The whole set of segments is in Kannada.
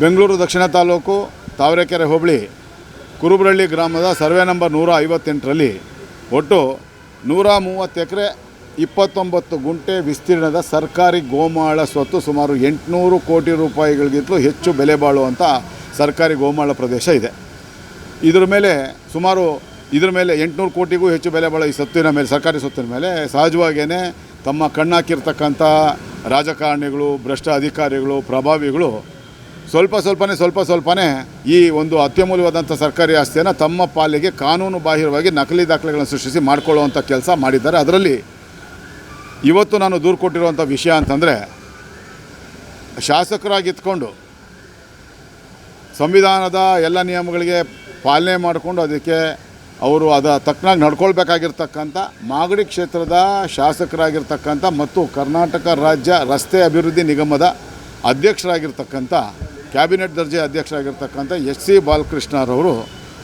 ಬೆಂಗಳೂರು ದಕ್ಷಿಣ ತಾಲೂಕು ತಾವರೆಕೆರೆ ಹೋಬಳಿ, ಕುರುಬರಳ್ಳಿ ಗ್ರಾಮದ ಸರ್ವೆ ನಂಬರ್ ನೂರ ಐವತ್ತೆಂಟರಲ್ಲಿ ಒಟ್ಟು ನೂರ ಮೂವತ್ತು ಎಕರೆ ಇಪ್ಪತ್ತೊಂಬತ್ತು ಗುಂಟೆ ವಿಸ್ತೀರ್ಣದ ಸರ್ಕಾರಿ ಗೋಮಾಳ ಸ್ವತ್ತು ಸುಮಾರು ಎಂಟುನೂರು ಕೋಟಿ ರೂಪಾಯಿಗಳಿಗಿಂತಲೂ ಹೆಚ್ಚು ಬೆಲೆ ಬಾಳುವಂಥ ಸರ್ಕಾರಿ ಗೋಮಾಳ ಪ್ರದೇಶ ಇದೆ. ಇದ್ರ ಮೇಲೆ ಸುಮಾರು ಇದ್ರ ಮೇಲೆ ಎಂಟುನೂರು ಕೋಟಿಗೂ ಹೆಚ್ಚು ಬೆಲೆ ಬಾಳೋ ಈ ಸ್ವತ್ತಿನ ಮೇಲೆ, ಸರ್ಕಾರಿ ಸ್ವತ್ತಿನ ಮೇಲೆ ಸಹಜವಾಗಿಯೇ ತಮ್ಮ ಕಣ್ಣಾಕಿರ್ತಕ್ಕಂಥ ರಾಜಕಾರಣಿಗಳು, ಭ್ರಷ್ಟ ಅಧಿಕಾರಿಗಳು, ಪ್ರಭಾವಿಗಳು ಸ್ವಲ್ಪ ಸ್ವಲ್ಪನೇ ಸ್ವಲ್ಪ ಸ್ವಲ್ಪನೇ ಈ ಒಂದು ಅತ್ಯಮೂಲ್ಯವಾದಂಥ ಸರ್ಕಾರಿ ಆಸ್ತಿಯನ್ನು ತಮ್ಮ ಪಾಲಿಗೆ ಕಾನೂನು ಬಾಹಿರವಾಗಿ ನಕಲಿ ದಾಖಲೆಗಳನ್ನು ಸೃಷ್ಟಿಸಿ ಮಾಡಿಕೊಳ್ಳುವಂಥ ಕೆಲಸ ಮಾಡಿದ್ದಾರೆ. ಅದರಲ್ಲಿ ಇವತ್ತು ನಾನು ದೂರು ಕೊಟ್ಟಿರುವಂಥ ವಿಷಯ ಅಂತಂದರೆ ಶಾಸಕರಾಗಿತ್ಕೊಂಡು ಸಂವಿಧಾನದ ಎಲ್ಲ ನಿಯಮಗಳಿಗೆ ಪಾಲನೆ ಮಾಡಿಕೊಂಡು ಅದಕ್ಕೆ ಅವರು ಅದ ತಕ್ಕನಾಗಿ ನಡ್ಕೊಳ್ಬೇಕಾಗಿರ್ತಕ್ಕಂಥ ಮಾಗಡಿ ಕ್ಷೇತ್ರದ ಶಾಸಕರಾಗಿರ್ತಕ್ಕಂಥ ಮತ್ತು ಕರ್ನಾಟಕ ರಾಜ್ಯ ರಸ್ತೆ ಅಭಿವೃದ್ಧಿ ನಿಗಮದ ಅಧ್ಯಕ್ಷರಾಗಿರ್ತಕ್ಕಂಥ ಕ್ಯಾಬಿನೆಟ್ ದರ್ಜೆ ಅಧ್ಯಕ್ಷರಾಗಿರ್ತಕ್ಕಂಥ ಎಸ್ ಸಿ ಬಾಲಕೃಷ್ಣರವರು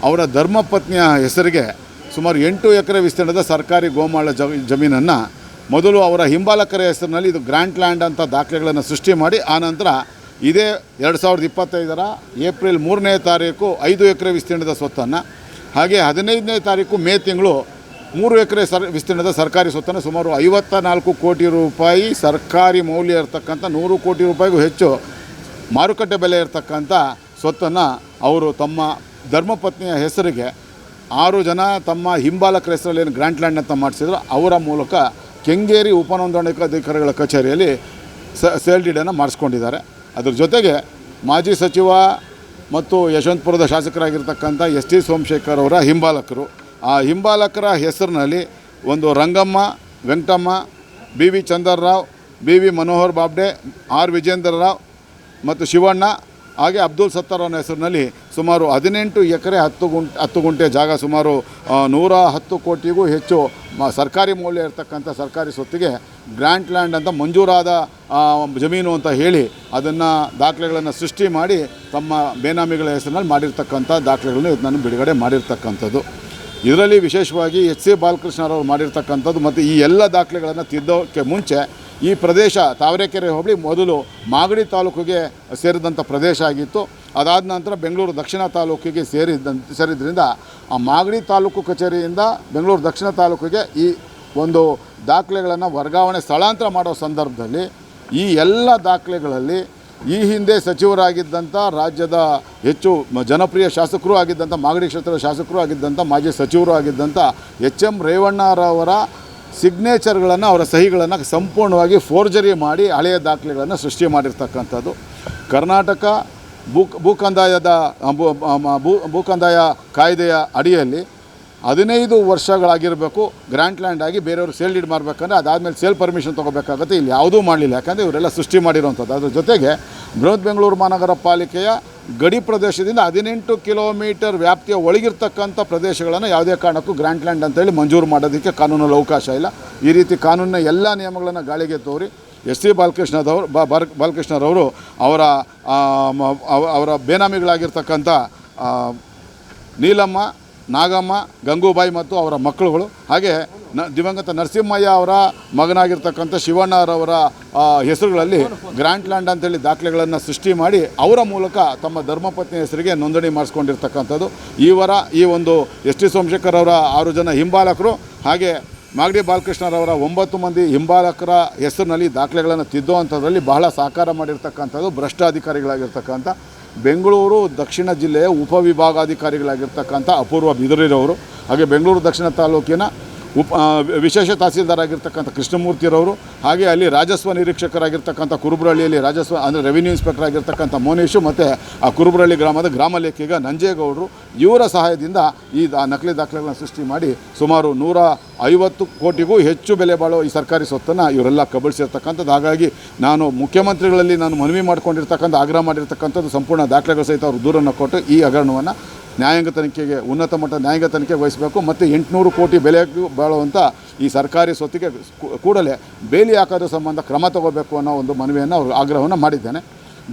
ಅವರ ಧರ್ಮಪತ್ನಿಯ ಹೆಸರಿಗೆ ಸುಮಾರು ಎಂಟು ಎಕರೆ ವಿಸ್ತೀರ್ಣದ ಸರ್ಕಾರಿ ಗೋಮಾಳ ಜಮೀನನ್ನು ಮೊದಲು ಅವರ ಹಿಂಬಾಲಕರ ಹೆಸರಿನಲ್ಲಿ ಇದು ಗ್ರ್ಯಾಂಡ್ ಲ್ಯಾಂಡ್ ಅಂತ ದಾಖಲೆಗಳನ್ನು ಸೃಷ್ಟಿ ಮಾಡಿ ಆನಂತರ ಇದೇ ಎರಡು ಸಾವಿರದ ಇಪ್ಪತ್ತೈದರ ಏಪ್ರಿಲ್ ಮೂರನೇ ತಾರೀಕು ಐದು ಎಕರೆ ವಿಸ್ತೀರ್ಣದ ಸ್ವತ್ತನ್ನು, ಹಾಗೆ ಹದಿನೈದನೇ ತಾರೀಕು ಮೇ ತಿಂಗಳು ಮೂರು ಎಕರೆ ಸರ್ ವಿಸ್ತೀರ್ಣದ ಸರ್ಕಾರಿ ಸ್ವತ್ತನ್ನು ಸುಮಾರು ಐವತ್ತ ನಾಲ್ಕು ಕೋಟಿ ರೂಪಾಯಿ ಸರ್ಕಾರಿ ಮೌಲ್ಯ ಇರತಕ್ಕಂಥ ನೂರು ಕೋಟಿ ರೂಪಾಯಿಗೂ ಹೆಚ್ಚು ಮಾರುಕಟ್ಟೆ ಬೆಲೆ ಇರತಕ್ಕಂಥ ಸ್ವತ್ತನ್ನು ಅವರು ತಮ್ಮ ಧರ್ಮಪತ್ನಿಯ ಹೆಸರಿಗೆ ಆರು ಜನ ತಮ್ಮ ಹಿಂಬಾಲಕರ ಹೆಸರಲ್ಲಿ ಏನು ಗ್ರ್ಯಾಂಟ್ ಲ್ಯಾಂಡ್ ಅಂತ ಮಾಡಿಸಿದ್ರು, ಅವರ ಮೂಲಕ ಕೆಂಗೇರಿ ಉಪನೋಂದಣಿಕಾಧಿಕಾರಿಗಳ ಕಚೇರಿಯಲ್ಲಿ ಸೇಲ್ ಡೀಡನ್ನು ಮಾಡಿಸ್ಕೊಂಡಿದ್ದಾರೆ. ಅದ್ರ ಜೊತೆಗೆ ಮಾಜಿ ಸಚಿವ ಮತ್ತು ಯಶವಂತಪುರದ ಶಾಸಕರಾಗಿರ್ತಕ್ಕಂಥ ಎಸ್ ಟಿ ಸೋಮಶೇಖರ್ ಅವರ ಹಿಂಬಾಲಕರು, ಆ ಹಿಂಬಾಲಕರ ಹೆಸರಿನಲ್ಲಿ ಒಂದು Rangamma, Venkatamma, B V Chandrarao, B V Manohar Bobde, R Vijendra Rao ಮತ್ತು ಶಿವಣ್ಣ, ಹಾಗೆ ಅಬ್ದುಲ್ ಸತ್ತಾರ್ ಅವನ ಹೆಸರಿನಲ್ಲಿ ಸುಮಾರು ಹದಿನೆಂಟು ಎಕರೆ ಹತ್ತು ಗುಂಟೆ ಹತ್ತು ಗುಂಟೆ ಜಾಗ ಸುಮಾರು ನೂರ ಹತ್ತು ಕೋಟಿಗೂ ಹೆಚ್ಚು ಸರ್ಕಾರಿ ಮೌಲ್ಯ ಇರತಕ್ಕಂಥ ಸರ್ಕಾರಿ ಸ್ವತ್ತಿಗೆ ಗ್ರ್ಯಾಂಡ್ ಲ್ಯಾಂಡ್ ಅಂತ ಮಂಜೂರಾದ ಜಮೀನು ಅಂತ ಹೇಳಿ ಅದನ್ನು ದಾಖಲೆಗಳನ್ನು ಸೃಷ್ಟಿ ಮಾಡಿ ತಮ್ಮ ಬೇನಾಮಿಗಳ ಹೆಸರಿನಲ್ಲಿ ಮಾಡಿರ್ತಕ್ಕಂಥ ದಾಖಲೆಗಳನ್ನು ನಾನು ಬಿಡುಗಡೆ ಮಾಡಿರ್ತಕ್ಕಂಥದ್ದು. ಇದರಲ್ಲಿ ವಿಶೇಷವಾಗಿ ಎಚ್ ಸಿ ಬಾಲಕೃಷ್ಣರವರು ಮಾಡಿರ್ತಕ್ಕಂಥದ್ದು ಮತ್ತು ಈ ಎಲ್ಲ ದಾಖಲೆಗಳನ್ನು ತಿದ್ದೋಕ್ಕೆ ಮುಂಚೆ ಈ ಪ್ರದೇಶ ತಾವರೆಕೆರೆ ಹೋಬಳಿ ಮೊದಲು ಮಾಗಡಿ ತಾಲೂಕಿಗೆ ಸೇರಿದಂಥ ಪ್ರದೇಶ ಆಗಿತ್ತು. ಅದಾದ ನಂತರ ಬೆಂಗಳೂರು ದಕ್ಷಿಣ ತಾಲೂಕಿಗೆ ಸೇರಿದಂತ ಸೇರಿದ್ರಿಂದ ಆ ಮಾಗಡಿ ತಾಲೂಕು ಕಚೇರಿಯಿಂದ ಬೆಂಗಳೂರು ದಕ್ಷಿಣ ತಾಲೂಕಿಗೆ ಈ ಒಂದು ದಾಖಲೆಗಳನ್ನು ವರ್ಗಾವಣೆ ಸ್ಥಳಾಂತರ ಮಾಡೋ ಸಂದರ್ಭದಲ್ಲಿ ಈ ಎಲ್ಲ ದಾಖಲೆಗಳಲ್ಲಿ ಈ ಹಿಂದೆ ಸಚಿವರಾಗಿದ್ದಂಥ ರಾಜ್ಯದ ಹೆಚ್ಚು ಜನಪ್ರಿಯ ಶಾಸಕರು ಆಗಿದ್ದಂಥ ಮಾಗಡಿ ಕ್ಷೇತ್ರದ ಶಾಸಕರು ಆಗಿದ್ದಂಥ ಮಾಜಿ ಸಚಿವರು ಆಗಿದ್ದಂಥ ಎಚ್ ಎಂ ರೇವಣ್ಣರವರ ಸಿಗ್ನೇಚರ್ಗಳನ್ನು ಅವರ ಸಹಿಗಳನ್ನು ಸಂಪೂರ್ಣವಾಗಿ ಫೋರ್ಜರಿ ಮಾಡಿ ಹಳೆಯ ದಾಖಲೆಗಳನ್ನು ಸೃಷ್ಟಿ ಮಾಡಿರ್ತಕ್ಕಂಥದ್ದು. ಕರ್ನಾಟಕ ಭೂ ಭೂಕಂದಾಯದ ಭೂ ಆ, ಮ- ಭೂ ಭೂ ಕಂದಾಯ ಕಾಯ್ದೆಯ ಅಡಿಯಲ್ಲಿ ಹದಿನೈದು ವರ್ಷಗಳಾಗಿರಬೇಕು ಗ್ರ್ಯಾಂಟ್ ಲ್ಯಾಂಡ್ ಆಗಿ ಬೇರೆಯವರು ಸೇಲ್ ಡೀಡ್ ಮಾಡಬೇಕಂದ್ರೆ ಅದಾದಮೇಲೆ ಸೇಲ್ ಪರ್ಮಿಷನ್ ತೊಗೋಬೇಕಾಗುತ್ತೆ ಇಲ್ಲಿ ಯಾವುದೂ ಮಾಡಲಿಲ್ಲ. ಯಾಕಂದರೆ ಇವರೆಲ್ಲ ಸೃಷ್ಟಿ ಮಾಡಿರೋವಂಥದ್ದು ಅದ್ರ ಜೊತೆಗೆ ಬೃಹತ್ ಬೆಂಗಳೂರು ಮಹಾನಗರ ಪಾಲಿಕೆಯ ಗಡಿ ಪ್ರದೇಶದಿಂದ ಹದಿನೆಂಟು ಕಿಲೋಮೀಟರ್ ವ್ಯಾಪ್ತಿಯ ಒಳಗಿರ್ತಕ್ಕಂಥ ಪ್ರದೇಶಗಳನ್ನು ಯಾವುದೇ ಕಾರಣಕ್ಕೂ ಗ್ರ್ಯಾಂಟ್ ಲ್ಯಾಂಡ್ ಅಂತೇಳಿ ಮಂಜೂರು ಮಾಡೋದಕ್ಕೆ ಕಾನೂನಲ್ಲಿ ಅವಕಾಶ ಇಲ್ಲ. ಈ ರೀತಿ ಕಾನೂನಿನ ಎಲ್ಲ ನಿಯಮಗಳನ್ನು ಗಾಳಿಗೆ ತೋರಿ ಎಸ್ ಸಿ ಬಾಲಕೃಷ್ಣದವರು ಬಾಲಕೃಷ್ಣರವರು ಅವರ ಅವರ ಬೇನಾಮಿಗಳಾಗಿರ್ತಕ್ಕಂಥ ನೀಲಮ್ಮ, ನಾಗಮ್ಮ, ಗಂಗೂಬಾಯಿ ಮತ್ತು ಅವರ ಮಕ್ಕಳುಗಳು, ಹಾಗೆ ನ ದಿವಂಗತ ನರಸಿಂಹಯ್ಯ ಅವರ ಮಗನಾಗಿರ್ತಕ್ಕಂಥ ಶಿವಣ್ಣರವರ ಹೆಸರುಗಳಲ್ಲಿ ಗ್ರ್ಯಾಂಟ್ ಲ್ಯಾಂಡ್ ಅಂತೇಳಿ ದಾಖಲೆಗಳನ್ನು ಸೃಷ್ಟಿ ಮಾಡಿ ಅವರ ಮೂಲಕ ತಮ್ಮ ಧರ್ಮಪತ್ನಿ ಹೆಸರಿಗೆ ನೋಂದಣಿ ಮಾಡಿಸ್ಕೊಂಡಿರ್ತಕ್ಕಂಥದ್ದು. ವರ, ಈ ಒಂದು ಎಸ್ ಟಿ ಸೋಮಶೇಖರ್ ಅವರ ಆರು ಜನ ಹಿಂಬಾಲಕರು ಹಾಗೆ ಮಾಗಡಿ ಬಾಲಕೃಷ್ಣರವರ ಒಂಬತ್ತು ಮಂದಿ ಹಿಂಬಾಲಕರ ಹೆಸರಿನಲ್ಲಿ ದಾಖಲೆಗಳನ್ನು ತಿದ್ದುವಂಥದ್ರಲ್ಲಿ ಬಹಳ ಸಹಕಾರ ಮಾಡಿರ್ತಕ್ಕಂಥದ್ದು ಭ್ರಷ್ಟಾಧಿಕಾರಿಗಳಾಗಿರ್ತಕ್ಕಂಥ ಬೆಂಗಳೂರು ದಕ್ಷಿಣ ಜಿಲ್ಲೆಯ ಉಪವಿಭಾಗಾಧಿಕಾರಿಗಳಾಗಿರ್ತಕ್ಕಂಥ ಅಪೂರ್ವ ಬಿದರಿರವರು ಹಾಗೆ ಬೆಂಗಳೂರು ದಕ್ಷಿಣ ತಾಲೂಕಿನ ಉಪ ವಿಶೇಷ ತಹಸೀಲ್ದಾರ್ ಆಗಿರ್ತಕ್ಕಂಥ ಕೃಷ್ಣಮೂರ್ತಿರವರು, ಹಾಗೆ ಅಲ್ಲಿ ರಾಜಸ್ವ ನಿರೀಕ್ಷಕರಾಗಿರ್ತಕ್ಕಂಥ ಕುರುಬರಳ್ಳಿಯಲ್ಲಿ ರಾಜಸ್ವ, ಅಂದರೆ ರೆವಿನ್ಯೂ ಇನ್ಸ್ಪೆಕ್ಟರ್ ಆಗಿರ್ತಕ್ಕಂಥ ಮೋನೇಶು ಮತ್ತು ಆ ಕುರುಬರಳ್ಳಿ ಗ್ರಾಮದ ಗ್ರಾಮ ಲೇಖಿಗ ನಂಜೇಗೌಡರು ಇವರ ಸಹಾಯದಿಂದ ಈ ನಕಲಿ ದಾಖಲೆಗಳನ್ನು ಸೃಷ್ಟಿ ಮಾಡಿ ಸುಮಾರು ನೂರ ಐವತ್ತು ಕೋಟಿಗೂ ಹೆಚ್ಚು ಬೆಲೆ ಬಾಳುವ ಈ ಸರ್ಕಾರಿ ಸ್ವತ್ತನ್ನು ಇವರೆಲ್ಲ ಕಬಳಿಸಿರ್ತಕ್ಕಂಥದ್ದು. ಹಾಗಾಗಿ ನಾನು ಮುಖ್ಯಮಂತ್ರಿಗಳಲ್ಲಿ ನಾನು ಮನವಿ ಮಾಡ್ಕೊಂಡಿರ್ತಕ್ಕಂಥ, ಆಗ್ರಹ ಮಾಡಿರ್ತಕ್ಕಂಥದ್ದು ಸಂಪೂರ್ಣ ದಾಖಲೆಗಳು ಸಹಿತ ಅವರು ದೂರನ್ನು ಕೊಟ್ಟು ಈ ಹಗರಣವನ್ನು ನ್ಯಾಯಾಂಗ ತನಿಖೆಗೆ, ಉನ್ನತ ಮಟ್ಟ ನ್ಯಾಯಾಂಗ ತನಿಖೆ ವಹಿಸಬೇಕು. ಮತ್ತು ಎಂಟುನೂರು ಕೋಟಿ ಬೆಲೆಗೂ ಬಾಳುವಂಥ ಈ ಸರ್ಕಾರಿ ಸ್ವತ್ತಿಗೆ ಕೂಡಲೇ ಬೇಲಿ ಹಾಕೋದ್ರ ಸಂಬಂಧ ಕ್ರಮ ತಗೋಬೇಕು ಅನ್ನೋ ಒಂದು ಮನವಿಯನ್ನು ಅವರು ಆಗ್ರಹವನ್ನು ಮಾಡಿದ್ದೇನೆ.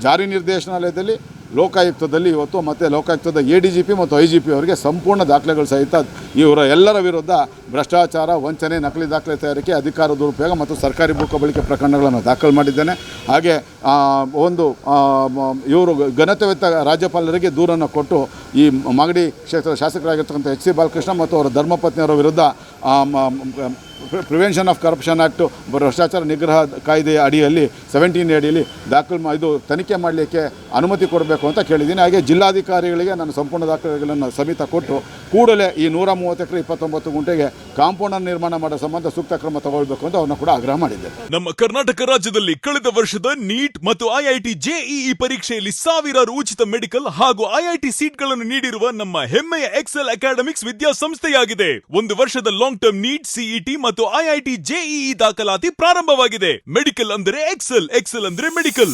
ಜಾರಿ ನಿರ್ದೇಶನಾಲಯದಲ್ಲಿ ಲೋಕಾಯುಕ್ತದಲ್ಲಿ ಇವತ್ತು ಮತ್ತು ಲೋಕಾಯುಕ್ತದ ಎ ಡಿ ಜಿ ಪಿ ಮತ್ತು ಐ ಜಿ ಪಿ ಅವರಿಗೆ ಸಂಪೂರ್ಣ ದಾಖಲೆಗಳು ಸಹಿತ ಇವರ ಎಲ್ಲರ ವಿರುದ್ಧ ಭ್ರಷ್ಟಾಚಾರ, ವಂಚನೆ, ನಕಲಿ ದಾಖಲೆ ತಯಾರಿಕೆ, ಅಧಿಕಾರ ದುರುಪಯೋಗ ಮತ್ತು ಸರ್ಕಾರಿ ಭೂ ಕಬಳಿಕೆ ಪ್ರಕರಣಗಳನ್ನು ದಾಖಲು ಮಾಡಿದ್ದೇನೆ. ಹಾಗೆ ಒಂದು ಇವರು ಘನತೆವೆತ್ತ ರಾಜ್ಯಪಾಲರಿಗೆ ದೂರನ್ನು ಕೊಟ್ಟು ಈ ಮಾಗಡಿ ಕ್ಷೇತ್ರದ ಶಾಸಕರಾಗಿರ್ತಕ್ಕಂಥ ಎಚ್ ಸಿ ಬಾಲಕೃಷ್ಣ ಮತ್ತು ಅವರ ಧರ್ಮಪತ್ನಿಯವರ ವಿರುದ್ಧ ಪ್ರಿವೆನ್ಷನ್ ಆಫ್ ಕರಪ್ಷನ್ ಆ್ಯಕ್ಟು ಭ್ರಷ್ಟಾಚಾರ ನಿಗ್ರಹ ಕಾಯ್ದೆಯ ಅಡಿಯಲ್ಲಿ ಸೆವೆಂಟೀನ್ ಅಡಿಯಲ್ಲಿ ದಾಖಲು ಇದು ತನಿಖೆ ಮಾಡಲಿಕ್ಕೆ ಅನುಮತಿ ಕೊಡಬೇಕು ಅಂತ ಕೇಳಿದ್ದೀನಿ. ಹಾಗೆ ಜಿಲ್ಲಾಧಿಕಾರಿಗಳಿಗೆ ನಾನು ಸಂಪೂರ್ಣ ದಾಖಲೆಗಳನ್ನು ಸಮೇತ ಕೊಟ್ಟು ಕೂಡಲೇ ಈ ನೂರ ಮೂವತ್ತು ಇಪ್ಪತ್ತೊಂಬತ್ತು ಗುಂಟೆಗೆ ಕಾಂಪೌಂಡನ್ನು ನಿರ್ಮಾಣ ಮಾಡೋ ಸಂಬಂಧ ಸೂಕ್ತ ಕ್ರಮ ತಗೊಳ್ಬೇಕು ಅಂತ ಅವ್ರನ್ನ ಕೂಡ ಆಗ್ರಹ ಮಾಡಿದ್ದಾರೆ ನಮ್ಮ ಕರ್ನಾಟಕ ರಾಜ್ಯದಲ್ಲಿ ಕಳೆದ ವರ್ಷದ ನೀಟ್ ಮತ್ತು ಐಐಟಿ ಜೆಇಇ ಪರೀಕ್ಷೆಯಲ್ಲಿ ಸಾವಿರಾರು ಉಚಿತ ಮೆಡಿಕಲ್ ಹಾಗೂ ಐಐಟಿ ಸೀಟ್ಗಳನ್ನು ನೀಡಿರುವ ನಮ್ಮ ಹೆಮ್ಮೆಯ ಎಕ್ಸೆಲ್ ಅಕಾಡೆಮಿಕ್ಸ್ ವಿದ್ಯಾಸಂಸ್ಥೆಯಾಗಿದೆ. ಒಂದು ವರ್ಷದ ಲಾಂಗ್ ಟರ್ಮ್ ನೀಟ್ ಸಿಇಟಿ ಮತ್ತು ಐಐಟಿ ಜೆಇಇ ದಾಖಲಾತಿ ಪ್ರಾರಂಭವಾಗಿದೆ. ಮೆಡಿಕಲ್ ಅಂದರೆ ಎಕ್ಸೆಲ್ ಎಕ್ಸೆಲ್ ಅಂದ್ರೆ ಮೆಡಿಕಲ್.